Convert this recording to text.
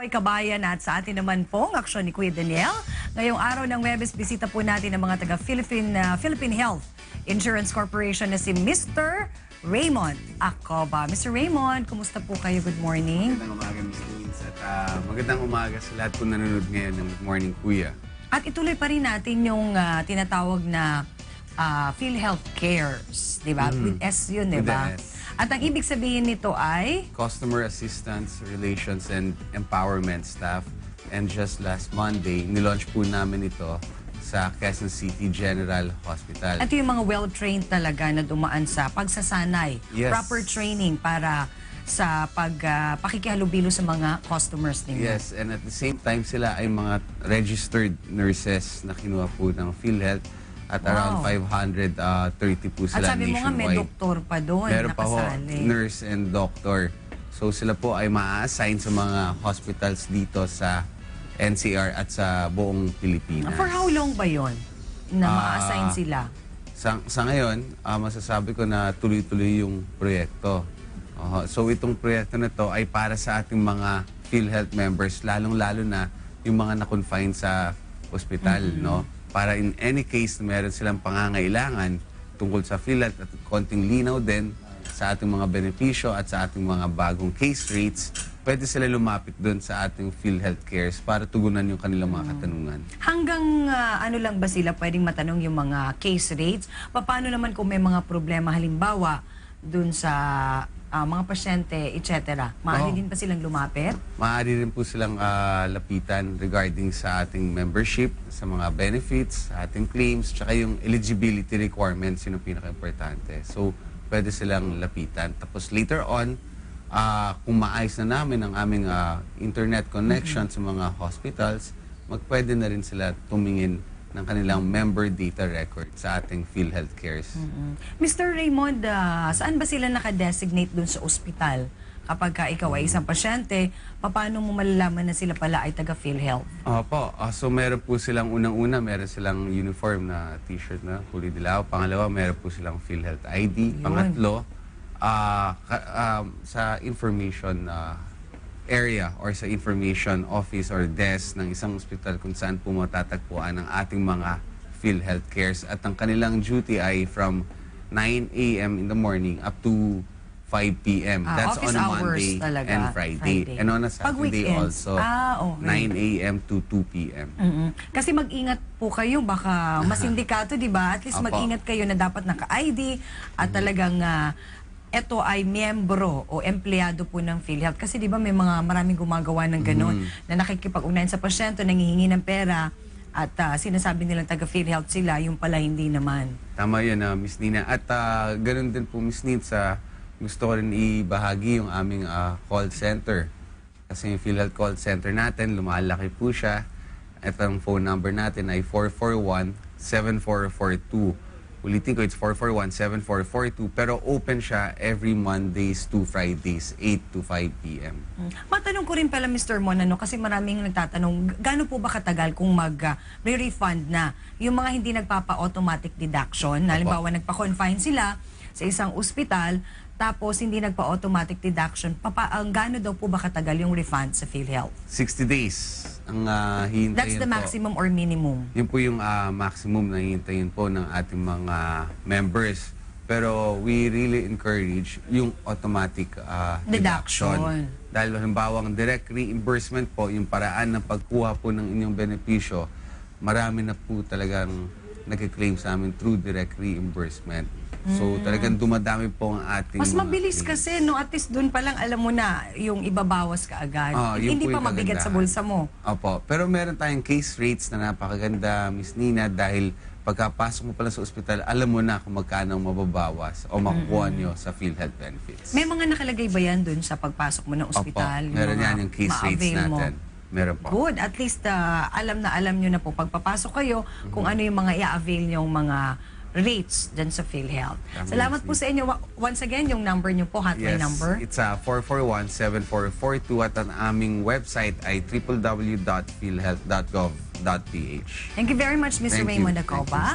Hoy kabayan at sa atin naman pong aksyon ni Kuya Daniel. Ngayong araw ng Webes, bisita po natin ang mga taga Philippine, ah, Philippine Health Insurance Corporation na si Mr. Raymond Acoba. Mr. Raymond, kumusta po kayo? Good morning. Magandang umaga, Miss Queens. At ah, magandang umaga sa lahat po nanonood ngayon ng Good Morning Kuya. At ituloy pa rin natin yung ah, tinatawag na uh, PhilHealth Cares, di ba? With S yun, di Mm. With ba? the S. At ang ibig sabihin nito ay Customer Assistance, Relations, and Empowerment Staff. And just last Monday, nilaunch po namin ito sa Quezon City General Hospital. Ito yung mga well-trained talaga na dumaan sa pagsasanay, Yes. proper training para sa pag pakikihalubilo sa mga customers ninyo. Yes, and at the same time sila ay mga registered nurses na kinuha po ng PhilHealth at around Wow. 530 po At sila sabi mo nga may nationwide. doktor pa doon Meron pa ho, nurse and doctor. So sila po ay ma-assign sa mga hospitals dito sa NCR at sa buong Pilipinas. For how long ba yon na Ah, ma-assign sila? Sa, sa ngayon, ah, masasabi ko na tuloy-tuloy yung proyekto. Oho, so itong proyekto na to ay para sa ating mga PhilHealth members, lalong-lalo na yung mga na-confine sa ospital, no? Para in any case na meron silang pangangailangan tungkol sa PhilHealth at konting linaw din sa ating mga benepisyo at sa ating mga bagong case rates, pwede sila lumapit doon sa ating PhilHealth Cares para tugunan yung kanilang mga katanungan. Hanggang ah, ano lang ba sila pwedeng matanong yung mga case rates? Paano naman kung may mga problema halimbawa dun sa ah, mga pasyente, etc. Maaari Oo. din pa silang lumapit? Maaari rin po silang ah, lapitan regarding sa ating membership, sa mga benefits, sa ating claims, tsaka yung eligibility requirements, yun ang pinaka-importante. So, pwede silang lapitan. Tapos later on, ah, kung maayos na namin ang aming ah, internet connection sa mga hospitals, magpwede na rin sila tumingin ng kanilang member data record sa ating PhilHealth Cares. Mm. Mr. Raymond, ah, saan ba sila nakadesignate dun sa ospital? Kapag ka ikaw ay isang pasyente, paano mo malalaman na sila pala ay taga PhilHealth? Opo. Ah, so meron po silang unang-una, meron silang uniform na t-shirt na kulay dilaw. Pangalawa, meron po silang PhilHealth ID. Yun. Pangatlo, ah, ka- um, sa information ah, area or sa information office or desk ng isang ospital kung saan po matatagpuan ang ating mga PhilHealth cares. At ang kanilang duty ay from 9 a.m. in the morning up to 5 p.m. Ah, That's office on hours Monday talaga, and Friday. Friday. And on a Saturday weekends, also, ah, okay. 9 a.m. to 2 p.m. Mm-mm. Kasi mag-ingat po kayo, baka masindikato, di ba? At least Apo. mag-ingat kayo na dapat naka-ID at talagang ah, eto ay miyembro o empleyado po ng PhilHealth. Kasi di ba may mga maraming gumagawa ng ganun na nakikipag-ugnayan sa pasyente, nangihingi ng pera at ah, sinasabi nilang taga PhilHealth sila, yung pala hindi naman. Tama yun, ah, Miss Nina. At ah, ganun din po, Miss Nina, sa gusto ko rin ibahagi yung aming ah, call center. Kasi yung PhilHealth call center natin, lumalaki po siya. At ang phone number natin ay 441-7442. Ulitin ko, it's 441-7442. Pero open siya every Mondays to Fridays, 8 to 5 p.m. Mm. Matanong ko rin pala Mr. Mon, ano, kasi maraming nagtatanong, gaano po ba katagal kung mag-refund na yung mga hindi nagpapa-automatic deduction? Na, halimbawa, nagpa-confine sila sa isang ospital, tapos hindi nagpa-automatic deduction, papa, ang gaano daw po ba katagal yung refund sa PhilHealth? 60 days ang uh, hihintayin That's the po. maximum or minimum? Yun po yung ah, maximum na hihintayin po ng ating mga members. Pero we really encourage yung automatic ah, Deduction. deduction. Dahil halimbawa ang direct reimbursement po, yung paraan ng pagkuha po ng inyong benepisyo, marami na po talagang nag-claim sa amin through direct reimbursement. So talagang dumadami po ang ating. Mas mga mabilis claims. kasi, no? At least doon pa lang alam mo na yung ibabawas ka agad. Ah, yun hindi po pa yung mabigat sa kagandahan. bulsa mo. Opo. Pero meron tayong case rates na napakaganda, Miss Nina, dahil pagkapasok mo pala sa ospital, alam mo na kung magkano ang mababawas o makukuha nyo sa PhilHealth benefits. May mga nakalagay ba yan doon sa pagpasok mo ng ospital? Opo. Meron mga yan yung case rates ma-avail mo? natin. Meron po. Good. At least ah, alam na alam nyo na po pagpapasok kayo kung Mhm. ano yung mga i-avail nyong mga rates dyan sa PhilHealth. Tama, Salamat po sa inyo. Once again, yung number nyo po, hotline Yes, number. it's uh, 441-7442 at ang aming website ay www.philhealth.gov.ph. Thank you very much, Mr. Thank. Raymond Acoba.